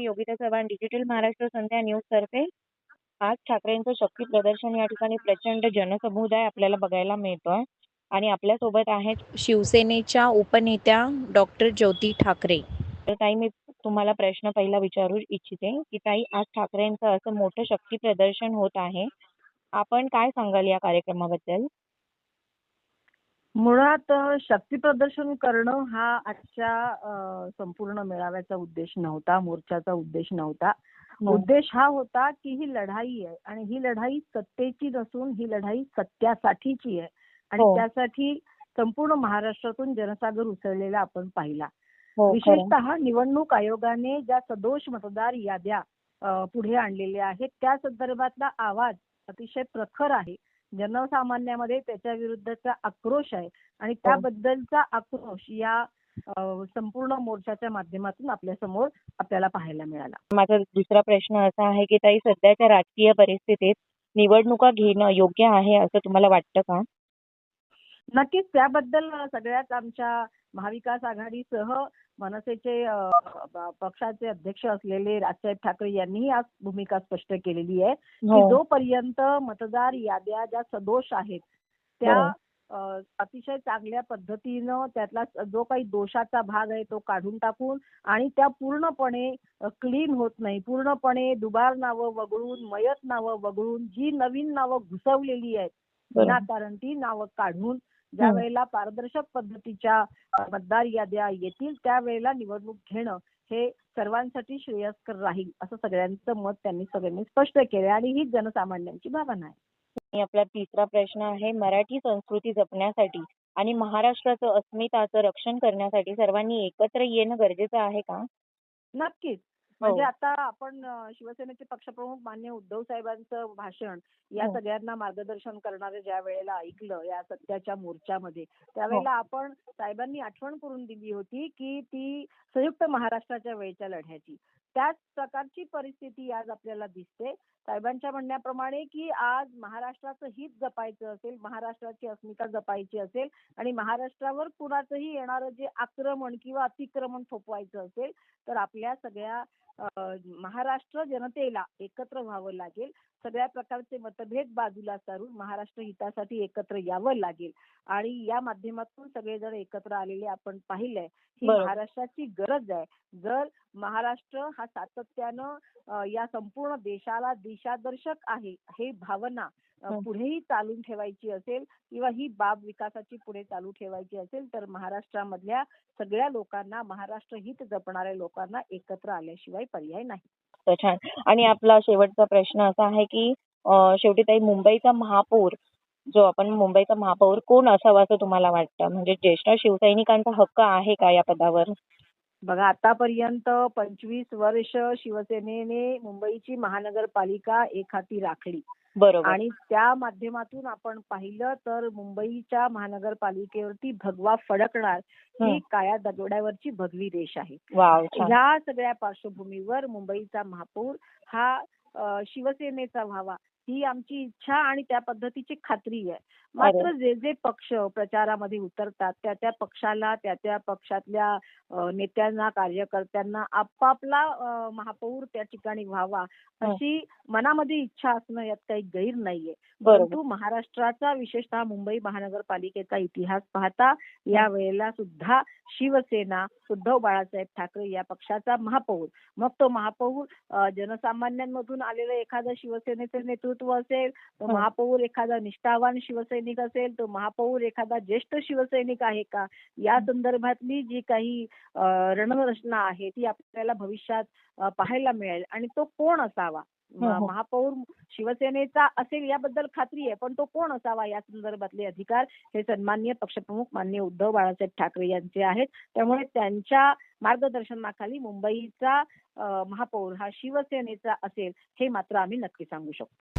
मी Yogita Chavan digital Maharashtra Sandhya news तर्फे. आज ठाकरेंचं शक्ती प्रदर्शन या ठिकाणी प्रचंड जनसमुदाय आपल्याला बघायला मिळतोय. आणि आपल्यासोबत आहेत शिवसेनेच्या उपनेत्या डॉक्टर ज्योती ठाकरे. तर ताई मी तुम्हाला प्रश्न पहिला विचारू इच्छिते की ताई आज ठाकरेंचं असं मोठं शक्ती प्रदर्शन होत आहे. आपण काय सांगाल या कार्यक्रमाबद्दल? मुळात शक्ती प्रदर्शन करणं हा आजच्या संपूर्ण मेळाव्याचा उद्देश नव्हता मोर्चाचा उद्देश नव्हता. उद्देश हा होता की ही लढाई आहे आणि ही लढाई सत्तेची नसून ही लढाई सत्यासाठीची आहे. आणि हो. त्यासाठी संपूर्ण महाराष्ट्रातून जनसागर उसळलेला आपण पाहिला. हो. विशेषतः निवडणूक आयोगाने ज्या सदोष मतदार याद्या पुढे आणलेल्या आहेत त्या संदर्भातला आवाज अतिशय प्रखर आहे. जनसामान्यामध्ये त्याच्या विरुद्धचा आक्रोश आहे आणि त्याबद्दलचा आक्रोश या संपूर्ण मोर्चाच्या माध्यमातून आपल्यासमोर आपल्याला पाहायला मिळाला. माझा दुसरा प्रश्न असा आहे की ताई सध्याच्या राजकीय परिस्थितीत निवडणुका घेणं योग्य आहे असं तुम्हाला वाटतं का? नक्कीच त्याबद्दल सगळ्याच आमच्या महाविकास आघाडीसह मनसेचे पक्षाचे अध्यक्ष असलेले राजसाहेब ठाकरे यांनीही आज भूमिका स्पष्ट केलेली आहे की हो जोपर्यंत मतदार याद्या ज्या सदोष आहेत त्या. अ, अतिशय चांगल्या पद्धतीनं त्यातला जो काही दोषाचा भाग आहे तो काढून टाकून आणि त्या पूर्णपणे क्लीन होत नाही पूर्णपणे दुबार नावं वगळून मयत नावं वगळून जी नवीन नावं घुसवलेली आहेत. विनाकारण ती नावं काढून ज्या. वेळेला पारदर्शक पद्धतीच्या मतदार याद्या येतील त्यावेळेला निवडणूक घेणं हे सर्वांसाठी श्रेयस्कर राहील असं सगळ्यांचं मत त्यांनी सगळ्यांनी स्पष्ट केलं आणि ही जनसामान्यांची भावना आहे आणि आपला तिसरा प्रश्न आहे मराठी संस्कृती जपण्यासाठी आणि महाराष्ट्राचं अस्मिताचं रक्षण करण्यासाठी सर्वांनी एकत्र येणं गरजेचं आहे का नक्कीच. म्हणजे आता आपण शिवसेनेचे पक्षप्रमुख मान्य उद्धव साहेबांचं भाषण या हो. सगळ्यांना मार्गदर्शन करणारे ज्या वेळेला ऐकलं या सत्याच्या मोर्चामध्ये त्यावेळेला आपण साहेबांनी आठवण करून दिली होती की ती संयुक्त महाराष्ट्राच्या वेळच्या लढ्याची. त्याच प्रकारची परिस्थिती आज आपल्याला दिसते. साहेबांच्या म्हणण्याप्रमाणे की आज महाराष्ट्राचं हित जपायचं असेल महाराष्ट्राची अस्मिता जपायची असेल आणि महाराष्ट्रावर कुणाचंही येणारं जे आक्रमण किंवा अतिक्रमण थोपवायचं असेल तर आपल्या सगळ्या महाराष्ट्र जनतेला एकत्र व्हावं लागेल. सगळ्या प्रकारचे मतभेद बाजूला सारून महाराष्ट्र हितासाठी एकत्र यावं लागेल आणि या माध्यमातून सगळेजण एकत्र आलेले आपण पाहिलंय ही. महाराष्ट्राची गरज आहे जर महाराष्ट्र हा सातत्यानं या संपूर्ण देशाला दिशादर्शक आहे हे भावना हं. पुढेही चालून ठेवायची असेल किंवा ही बाब विकासाची पुढे चालू ठेवायची असेल तर महाराष्ट्रामधल्या सगळ्या लोकांना महाराष्ट्र हित जपणाऱ्या लोकांना एकत्र आल्याशिवाय पर्याय नाही तर छान. आणि आपला शेवटचा प्रश्न असा आहे की शेवटी ताई मुंबईचा महापौर जो आपण मुंबईचा महापौर कोण असावा असं तुम्हाला वाटतं? म्हणजे ज्येष्ठ शिवसैनिकांचा हक्क आहे का या पदावर? बघा आतापर्यंत पंचवीस वर्ष शिवसेनेने मुंबईची महानगरपालिका एक हाती राखली. आणि त्या माध्यमातून आपण पाहिलं तर मुंबईच्या महानगरपालिकेवरती भगवा फडकणार ही. काळ्या दगडावरची भगवी रेष आहे. ह्या सगळ्या पार्श्वभूमीवर मुंबईचा महापौर हा शिवसेनेचा व्हावा ही आमची इच्छा आणि त्या पद्धतीची खात्री आहे. मात्र जे जे पक्ष प्रचारामध्ये उतरतात त्या त्या पक्षाला त्या त्या पक्षातल्या नेत्यांना कार्यकर्त्यांना आपापला महापौर त्या ठिकाणी व्हावा अशी मनामध्ये इच्छा असणं यात काही गैर नाहीये. परंतु महाराष्ट्राचा विशेषतः मुंबई महानगरपालिकेचा इतिहास पाहता या वेळेला सुद्धा शिवसेना उद्धव बाळासाहेब ठाकरे या पक्षाचा महापौर. मग तो महापौर जनसामान्यांमधून आलेलं एखादं शिवसेनेचं नेतृत्व असेल तो हं. महापौर एखादा निष्ठावान शिवसैनिक असेल तो महापौर एखादा ज्येष्ठ शिवसैनिक आहे का या. संदर्भातली जी काही रणरचना आहे ती आपल्याला भविष्यात पाहायला मिळेल आणि तो कोण असावा हं, हं. महापौर शिवसेनेचा असेल याबद्दल खात्री आहे पण तो कोण असावा या संदर्भातले अधिकार हे सन्मान्य पक्षप्रमुख मान्य उद्धव बाळासाहेब ठाकरे यांचे आहेत त्यामुळे त्यांच्या मार्गदर्शनाखाली मुंबईचा महापौर हा शिवसेनेचा असेल हे मात्र आम्ही नक्की सांगू शकतो